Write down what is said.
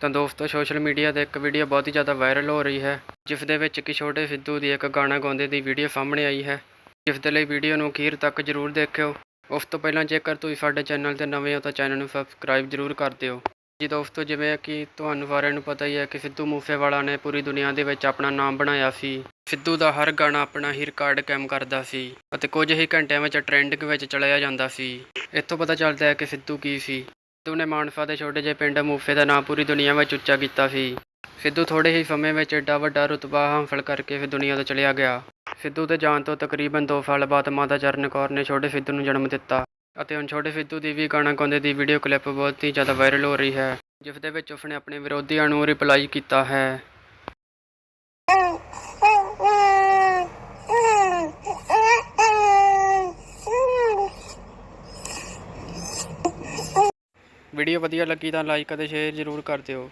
ਤਾਂ ਦੋਸਤੋ social media ਤੇ ਇੱਕ ਵੀਡੀਓ ਬਹੁਤ ਹੀ ਜ਼ਿਆਦਾ ਵਾਇਰਲ ਹੋ ਰਹੀ ਹੈ, ਜਿਸ ਦੇ ਵਿੱਚ ਕਿ ਛੋਟੇ ਸਿੱਧੂ ਦੀ ਇੱਕ ਗਾਣਾ ਗਾਉਂਦੇ ਦੀ ਵੀਡੀਓ ਸਾਹਮਣੇ ਆਈ ਹੈ। ਜਿਸ ਦੇ ਲਈ ਵੀਡੀਓ ਨੂੰ ਅਖੀਰ ਤੱਕ ਜ਼ਰੂਰ ਦੇਖਿਓ। ਉਸ ਤੋਂ ਪਹਿਲਾਂ ਜੇਕਰ ਤੁਸੀਂ ਸਾਡੇ ਚੈਨਲ ਤੇ ਨਵੇਂ ਹੋ ਤਾਂ ਚੈਨਲ ਨੂੰ ਸਬਸਕ੍ਰਾਈਬ ਜ਼ਰੂਰ ਕਰ ਦਿਓ। ਜੀ ਦੋਸਤੋ, ਜਿਵੇਂ ਕਿ ਤੁਹਾਨੂੰ ਸਾਰਿਆਂ ਨੂੰ ਪਤਾ ਹੀ ਹੈ ਕਿ ਸਿੱਧੂ ਮੂਸੇਵਾਲਾ ਨੇ ਪੂਰੀ ਦੁਨੀਆ ਦੇ ਵਿੱਚ ਆਪਣਾ ਨਾਮ ਬਣਾਇਆ ਸੀ। ਸਿੱਧੂ ਦਾ ਹਰ ਗਾਣਾ ਆਪਣਾ ਹੀ ਰਿਕਾਰਡ ਕਾਇਮ ਕਰਦਾ ਸੀ ਅਤੇ ਕੁਝ ਹੀ ਘੰਟਿਆਂ ਵਿੱਚ ਟ੍ਰੈਂਡਿੰਗ ਵਿੱਚ ਚਲਿਆ ਜਾਂਦਾ ਸੀ। ਇੱਥੋਂ ਪਤਾ ਚੱਲਦਾ ਹੈ ਕਿ ਸਿੱਧੂ ਕੀ ਸੀ। ਸਿੱਧੂ ਨੇ ਮਾਨਸਾ ਦੇ ਛੋਟੇ ਜਿਹੇ ਪਿੰਡ ਮੂਫੇ ਦਾ ਨਾਮ ਪੂਰੀ ਦੁਨੀਆ ਵਿੱਚ ਉੱਚਾ ਕੀਤਾ ਸੀ। ਸਿੱਧੂ ਥੋੜੇ ਹੀ ਸਮੇਂ ਵਿੱਚ ਏਡਾ ਵੱਡਾ ਰੁਤਬਾ ਹਾਸਲ ਕਰਕੇ ਫਿਰ ਦੁਨੀਆ ਤੋਂ ਚਲਿਆ ਗਿਆ। ਸਿੱਧੂ ਦੇ ਜਾਣ ਤੋਂ ਤਕਰੀਬਨ 2 ਸਾਲ ਬਾਅਦ ਮਾਤਾ ਚਰਨ ਕੌਰ ਨੇ ਛੋਟੇ ਸਿੱਧੂ ਨੂੰ ਜਨਮ ਦਿੱਤਾ ਅਤੇ ਹੁਣ ਛੋਟੇ ਸਿੱਧੂ ਦੀ ਵੀ ਗਾਣਾ ਗਾਉਂਦੇ ਦੀ ਵੀਡੀਓ ਕਲਿੱਪ ਬਹੁਤ ਹੀ ਜ਼ਿਆਦਾ ਵਾਇਰਲ ਹੋ ਰਹੀ ਹੈ ਜਿਸ ਦੇ ਵਿੱਚ ਉਸਨੇ ਆਪਣੇ ਵਿਰੋਧੀਆਂ ਨੂੰ ਰਿਪਲਾਈ ਕੀਤਾ ਹੈ। ਵੀਡੀਓ ਵਧੀਆ ਲੱਗੀ ਤਾਂ ਲਾਈਕ ਅਤੇ ਸ਼ੇਅਰ ਜ਼ਰੂਰ ਕਰ ਦਿਓ।